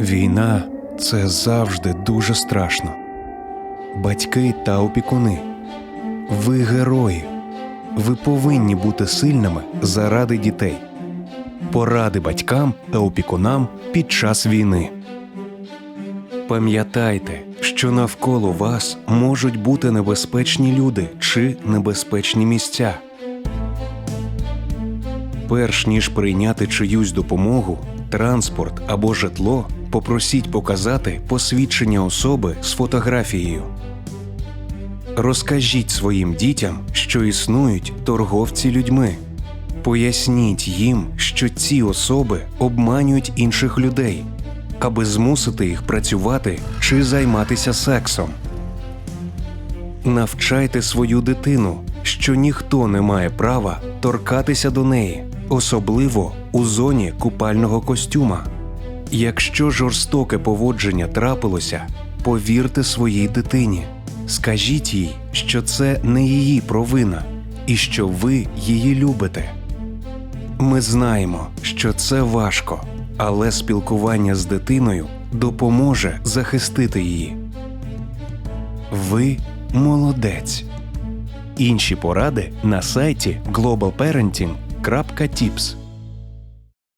Війна це завжди дуже страшно. Батьки та опікуни. Ви герої. Ви повинні бути сильними заради дітей. Поради батькам та опікунам під час війни. Пам'ятайте, що навколо вас можуть бути небезпечні люди чи небезпечні місця. Перш ніж прийняти чиюсь допомогу, транспорт або житло, попросіть показати посвідчення особи з фотографією. Розкажіть своїм дітям, що існують торговці людьми. Поясніть їм, що ці особи обманюють інших людей, аби змусити їх працювати чи займатися сексом. Навчайте свою дитину, що ніхто не має права торкатися до неї, особливо у зоні купального костюма. Якщо жорстоке поводження трапилося, повірте своїй дитині. Скажіть їй, що це не її провина і що ви її любите. Ми знаємо, що це важко, але спілкування з дитиною допоможе захистити її. Ви молодець. Інші поради на сайті globalparenting.tips